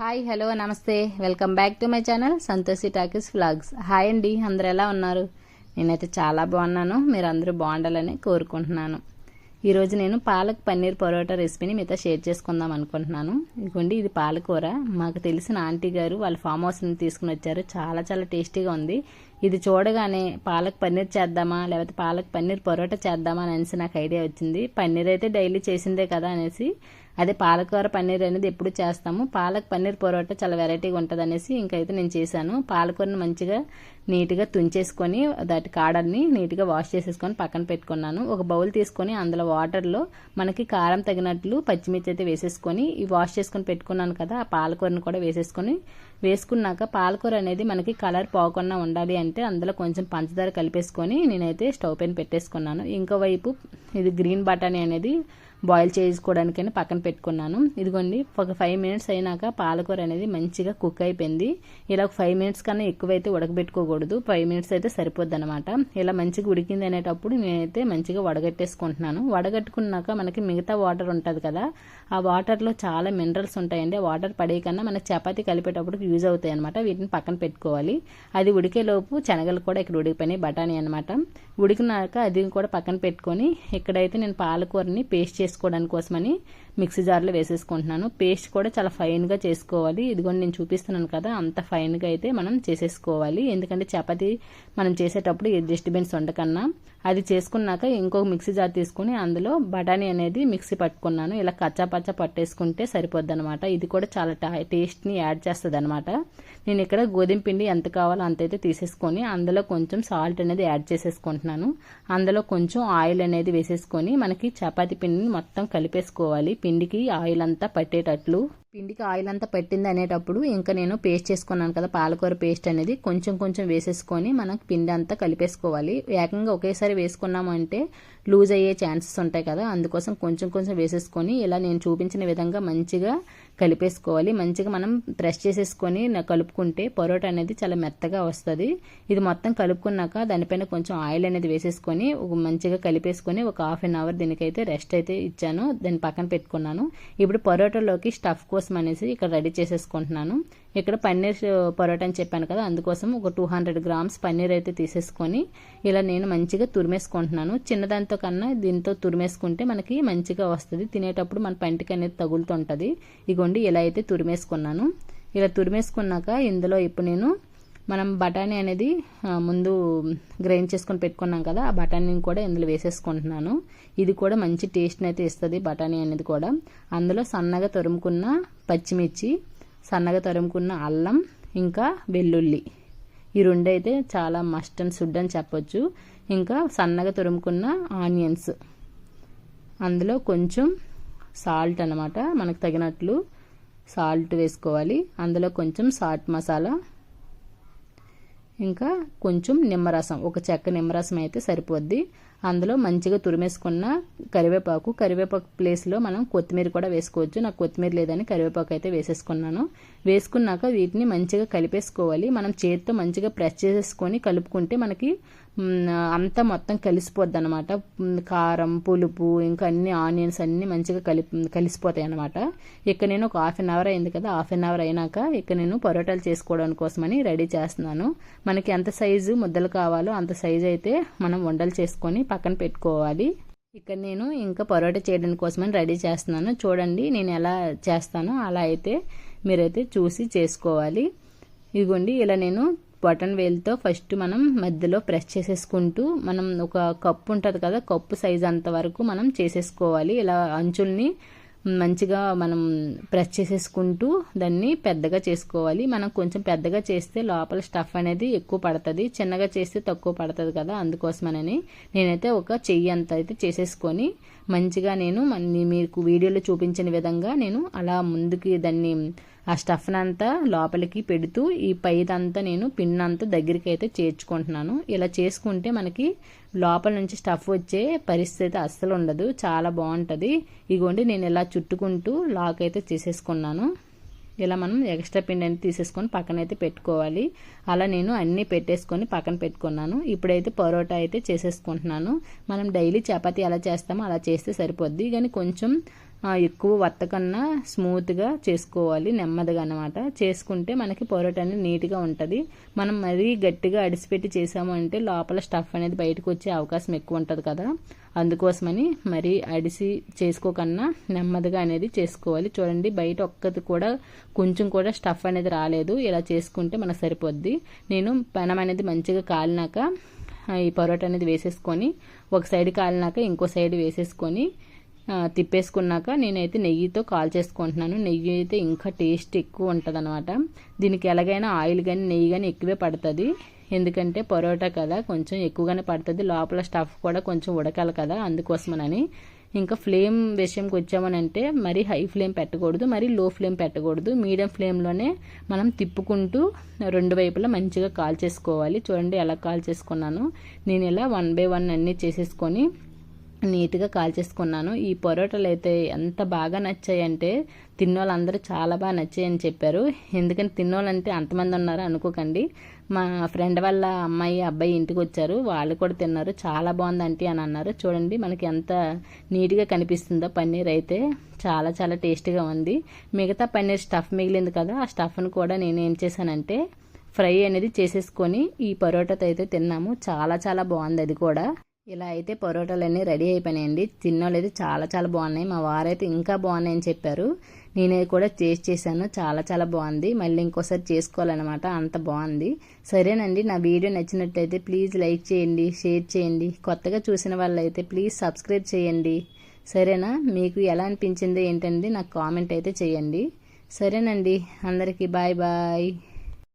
Hi hello నమస్తే. Welcome back to my channel Santoshi Talkies folks hi అండి అందరు ఎలా ఉన్నారు? నేనైతే చాలా బాగున్నాను. మీరు అందరూ బాగుండాలని కోరుకుంటున్నాను. ఈరోజు నేను పాలక్ పన్నీర్ పరోటా రెసిపీని మీతో షేర్ చేసుకుందాం అనుకుంటున్నాను. ఇదిగోండి ఇది పాలకూర. మాకు తెలిసిన ఆంటీ గారు వాళ్ళ ఫామ్ హౌస్ నుంచి తీసుకుని వచ్చారు. చాలా చాలా టేస్టీగా ఉంది. ఇది చూడగానే పాలక్ పన్నీర్ చేద్దామా లేకపోతే పాలక్ పన్నీర్ పరోటా చేద్దామా అని అనేసి నాకు ఐడియా వచ్చింది. పన్నీర్ అయితే డైలీ చేసిందే కదా అనేసి అదే పాలకూర పన్నీర్ అనేది ఎప్పుడు చేస్తాము. పాలక్ పన్నీర్ పరోటా చాలా వెరైటీగా ఉంటుంది అనేసి ఇంకైతే నేను చేశాను. పాలకూరని మంచిగా నీట్గా తుంచేసుకొని దాటి కాడల్ని నీట్గా వాష్ చేసేసుకొని పక్కన పెట్టుకున్నాను. ఒక బౌల్ తీసుకొని అందులో వాటర్లో మనకి కారం తగినట్లు పచ్చిమిర్చి అయితే వేసేసుకొని ఈ వాష్ చేసుకొని పెట్టుకున్నాను కదా ఆ పాలకూరని కూడా వేసేసుకొని వేసుకున్నాక పాలకూర అనేది మనకి కలర్ పోకుండా ఉండాలి అని అంటే అందులో కొంచెం పంచదార కలిపేసుకొని నేనైతే స్టవ్ పైన పెట్టేసుకున్నాను. ఇంకో వైపు ఇది గ్రీన్ బటానీ అనేది బాయిల్ చేసుకోవడానికని పక్కన పెట్టుకున్నాను. ఇదిగోండి ఒక ఫైవ్ మినిట్స్ అయినాక పాలకూర అనేది మంచిగా కుక్ అయిపోయింది. ఇలా ఫైవ్ మినిట్స్ కన్నా ఎక్కువైతే ఉడకబెట్టుకోకూడదు. ఫైవ్ మినిట్స్ అయితే సరిపోద్ది అనమాట ఇలా మంచిగా ఉడికింది అనేటప్పుడు నేనైతే మంచిగా వడగట్టేసుకుంటున్నాను. వడగట్టుకున్నాక మనకి మిగతా వాటర్ ఉంటుంది కదా ఆ వాటర్లో చాలా మినరల్స్ ఉంటాయండి. ఆ వాటర్ పడే కన్నా మనకి చపాతీ కలిపేటప్పుడు యూజ్ అవుతాయి అనమాట వీటిని పక్కన పెట్టుకోవాలి. అది ఉడికేలోపు శనగలు కూడా ఇక్కడ ఉడికిపోయినాయి బఠానీ అనమాట ఉడికినాక అది కూడా పక్కన పెట్టుకొని ఇక్కడైతే నేను పాలకూరని పేస్ట్ చేసుకోవడానికి కోసమని మిక్సీ జార్లో వేసేసుకుంటున్నాను. పేస్ట్ కూడా చాలా ఫైన్గా చేసుకోవాలి. ఇదిగోండి నేను చూపిస్తున్నాను కదా అంత ఫైన్గా అయితే మనం చేసేసుకోవాలి. ఎందుకంటే చపాతి మనం చేసేటప్పుడు డిస్టర్బెన్స్ ఉండకన్నా అది చేసుకున్నాక ఇంకొక మిక్సీ జార్ తీసుకుని అందులో బఠానీ అనేది మిక్సీ పట్టుకున్నాను. ఇలా కచ్చా పచ్చా పట్టేసుకుంటే సరిపోద్ది అనమాట ఇది కూడా చాలా టేస్ట్ని యాడ్ చేస్తుంది అనమాట నేను ఇక్కడ గోధుమ పిండి ఎంత కావాలో అంత అయితే తీసేసుకొని అందులో కొంచెం సాల్ట్ అనేది యాడ్ చేసేసుకుంటున్నాను. అందులో కొంచెం ఆయిల్ అనేది వేసేసుకొని మనకి చపాతి పిండిని మొత్తం కలిపేసుకోవాలి. పిండికి ఆయిల్ అంతా పట్టేటట్లు పిండికి ఆయిల్ అంతా పట్టింది అనేటప్పుడు ఇంకా నేను పేస్ట్ చేసుకున్నాను కదా పాలకూర పేస్ట్ అనేది. కొంచెం కొంచెం వేసేసుకొని మనకు పిండి అంతా కలిపేసుకోవాలి. ఏకంగా ఒకేసారి వేసుకున్నాము అంటే లూజ్ అయ్యే ఛాన్సెస్ ఉంటాయి కదా అందుకోసం కొంచెం కొంచెం వేసేసుకొని ఇలా నేను చూపించిన విధంగా మంచిగా కలిపేసుకోవాలి. మంచిగా మనం ప్రెస్ చేసేసుకొని కలుపుకుంటే పరోటా అనేది చాలా మెత్తగా వస్తుంది. ఇది మొత్తం కలుపుకున్నాక దానిపైన కొంచెం ఆయిల్ అనేది వేసేసుకొని మంచిగా కలిపేసుకొని ఒక హాఫ్ అన్ అవర్ దీనికైతే రెస్ట్ అయితే ఇచ్చాను దాన్ని పక్కన పెట్టుకున్నాను. ఇప్పుడు పరోటాలోకి స్టఫ్ కోసం అనేసి ఇక్కడ రెడీ చేసేసుకుంటున్నాను. ఇక్కడ పన్నీర్ పరోటా అని చెప్పాను కదా అందుకోసం ఒక టూ హండ్రెడ్ గ్రామ్స్ పన్నీర్ అయితే తీసేసుకొని ఇలా నేను మంచిగా తురిమేసుకుంటున్నాను. చిన్నదాంతో కన్నా దీంతో తురిమేసుకుంటే మనకి మంచిగా వస్తుంది. తినేటప్పుడు మన పంటికి అనేది తగులుతుంటుంది. ఇగోండి ఇలా అయితే తురిమేసుకున్నాను. ఇలా తురిమేసుకున్నాక ఇందులో ఇప్పుడు నేను మనం బఠానీ అనేది ముందు గ్రైండ్ చేసుకొని పెట్టుకున్నాం కదా ఆ బఠానీని కూడా ఇందులో వేసేసుకుంటున్నాను. ఇది కూడా మంచి టేస్ట్ని అయితే ఇస్తుంది బఠానీ అనేది కూడా. అందులో సన్నగా తరుముకున్న పచ్చిమిర్చి సన్నగా తరుముకున్న అల్లం ఇంకా వెల్లుల్లి. ఈ రెండు అయితే చాలా మస్ట్ అండ్ సుడ్ అని చెప్పొచ్చు. ఇంకా సన్నగా తురుముకున్న ఆనియన్స్. అందులో కొంచెం సాల్ట్ అనమాట మనకు తగినట్లు సాల్ట్ వేసుకోవాలి. అందులో కొంచెం సాల్ట్ మసాలా ఇంకా కొంచెం నిమ్మరసం. ఒక చెక్క నిమ్మరసం అయితే సరిపోద్ది. అందులో మంచిగా తురిమేసుకున్న కరివేపాకు. కరివేపాకు ప్లేస్లో మనం కొత్తిమీర కూడా వేసుకోవచ్చు. నాకు కొత్తిమీర లేదని కరివేపాకు అయితే వేసేసుకున్నాను. వేసుకున్నాక వీటిని మంచిగా కలిపేసుకోవాలి. మనం చేతితో మంచిగా ప్రెస్ చేసేసుకొని కలుపుకుంటే మనకి అంతా మొత్తం కలిసిపోద్ది అనమాట కారం పులుపు ఇంకా అన్ని ఆనియన్స్ అన్నీ మంచిగా కలిపి కలిసిపోతాయి అనమాట ఇక్కడ నేను ఒక హాఫ్ అన్ అవర్ అయింది కదా హాఫ్ అన్ అవర్ అయినాక ఇక్కడ నేను పరోటాలు చేసుకోవడం కోసమని రెడీ చేస్తున్నాను. మనకి ఎంత సైజు ముద్దలు కావాలో అంత సైజు అయితే మనం వండలు చేసుకొని పక్కన పెట్టుకోవాలి. ఇక్కడ నేను ఇంకా పరోటా చేయడం కోసమని రెడీ చేస్తున్నాను. చూడండి నేను ఎలా చేస్తానో అలా అయితే మీరైతే చూసి చేసుకోవాలి. ఇదిగోండి ఇలా నేను బటన్ వేల్తో ఫస్ట్ మనం మధ్యలో ప్రెస్ చేసేసుకుంటూ మనం ఒక కప్పు ఉంటుంది కదా కప్పు సైజ్ అంత వరకు మనం చేసేసుకోవాలి. ఇలా అంచుల్ని మంచిగా మనం ప్రెస్ చేసేసుకుంటూ దాన్ని పెద్దగా చేసుకోవాలి. మనం కొంచెం పెద్దగా చేస్తే లోపల స్టఫ్ అనేది ఎక్కువ పడుతుంది చిన్నగా చేస్తే తక్కువ పడుతుంది కదా అందుకోసమనని నేనైతే ఒక చెయ్యి అంత అయితే చేసేసుకొని మంచిగా నేను మీకు వీడియోలో చూపించిన విధంగా నేను అలా ముందుకి దాన్ని ఆ స్టఫ్నంతా లోపలికి పెడుతూ ఈ పైదంతా నేను పిన్ అంతా దగ్గరికి అయితే చేర్చుకుంటున్నాను. ఇలా చేసుకుంటే మనకి లోపల నుంచి స్టఫ్ వచ్చే పరిస్థితి అస్సలు ఉండదు. చాలా బాగుంటుంది. ఇగోండి నేను ఇలా చుట్టుకుంటూ లాక్ అయితే చేసేసుకున్నాను. ఇలా మనం ఎక్స్ట్రా పిండి అనేది తీసేసుకొని పక్కన అయితే పెట్టుకోవాలి. అలా నేను అన్నీ పెట్టేసుకొని పక్కన పెట్టుకున్నాను. ఇప్పుడైతే పరోటా అయితే చేసేసుకుంటున్నాను. మనం డైలీ చపాతీ ఎలా చేస్తామో అలా చేస్తే సరిపోద్ది. కానీ కొంచెం ఎక్కువ వత్తకన్నా స్మూత్గా చేసుకోవాలి నెమ్మదిగా అనమాట చేసుకుంటే మనకి పొరోట అనేది నీట్గా ఉంటుంది. మనం మరీ గట్టిగా అడిసిపెట్టి చేసాము అంటే లోపల స్టఫ్ అనేది బయటకు వచ్చే అవకాశం ఎక్కువ ఉంటుంది కదా. అందుకోసమని మరీ అడిసి చేసుకోకన్నా నెమ్మదిగా అనేది చేసుకోవాలి. చూడండి బయట ఒక్కది కూడా కొంచెం కూడా స్టఫ్ అనేది రాలేదు. ఇలా చేసుకుంటే మనకు సరిపోద్ది. నేను పెనం అనేది మంచిగా కాలినాక ఈ పరోటా అనేది వేసేసుకొని ఒక సైడ్ కాలినాక ఇంకో సైడ్ వేసేసుకొని తిప్పేసుకున్నాక నేనైతే నెయ్యితో కాల్ చేసుకుంటున్నాను. నెయ్యి అయితే ఇంకా టేస్ట్ ఎక్కువ ఉంటుంది అనమాట దీనికి ఎలాగైనా ఆయిల్ కానీ నెయ్యి కానీ ఎక్కువే పడుతుంది. ఎందుకంటే పరోటా కదా కొంచెం ఎక్కువగానే పడుతుంది. లోపల స్టఫ్ కూడా కొంచెం ఉడకాలి కదా అందుకోసమనని. ఇంకా ఫ్లేమ్ విషయంకి వచ్చామనంటే మరీ హై ఫ్లేమ్ పెట్టకూడదు మరీ లో ఫ్లేమ్ పెట్టకూడదు. మీడియం ఫ్లేమ్లోనే మనం తిప్పుకుంటూ రెండు వైపులా మంచిగా కాల్ చేసుకోవాలి. చూడండి ఎలా కాల్ చేసుకున్నాను. నేను ఇలా వన్ బై వన్ అన్నీ చేసేసుకొని నీట్గా కాల్చేసుకున్నాను. ఈ పొరోటాలు అయితే ఎంత బాగా నచ్చాయంటే తిన్నోళ్ళందరూ చాలా బాగా నచ్చాయని చెప్పారు. ఎందుకంటే తిన్నోళ్ళంటే అంతమంది ఉన్నారు అనుకోకండి. మా ఫ్రెండ్ వాళ్ళ అమ్మాయి అబ్బాయి ఇంటికి వచ్చారు వాళ్ళు కూడా తిన్నారు. చాలా బాగుంది ఆంటీ అని అన్నారు. చూడండి మనకి ఎంత నీట్గా కనిపిస్తుందో పన్నీర్ అయితే. చాలా చాలా టేస్టీగా ఉంది. మిగతా పన్నీర్ స్టఫ్ మిగిలింది కదా ఆ స్టఫ్ను కూడా నేను ఏం చేశానంటే ఫ్రై అనేది చేసేసుకొని ఈ పరోటాతో అయితే తిన్నాము. చాలా చాలా బాగుంది అది కూడా. ఇలా అయితే పరోటాలన్నీ రెడీ అయిపోయినాయండి. తిన్నోళ్ళు అయితే చాలా చాలా బాగున్నాయి. మా వారైతే ఇంకా బాగున్నాయని చెప్పారు. నేనే కూడా టేస్ట్ చేశాను. చాలా చాలా బాగుంది. మళ్ళీ ఇంకోసారి చేసుకోవాలన్నమాట. అంత బాగుంది. సరేనండి. నా వీడియో నచ్చినట్టయితే ప్లీజ్ లైక్ చేయండి షేర్ చేయండి. కొత్తగా చూసిన వాళ్ళైతే ప్లీజ్ సబ్స్క్రైబ్ చేయండి. సరేనా? మీకు ఎలా అనిపించిందో ఏంటండి నాకు కామెంట్ అయితే చేయండి. సరేనండి. అందరికీ బాయ్ బాయ్.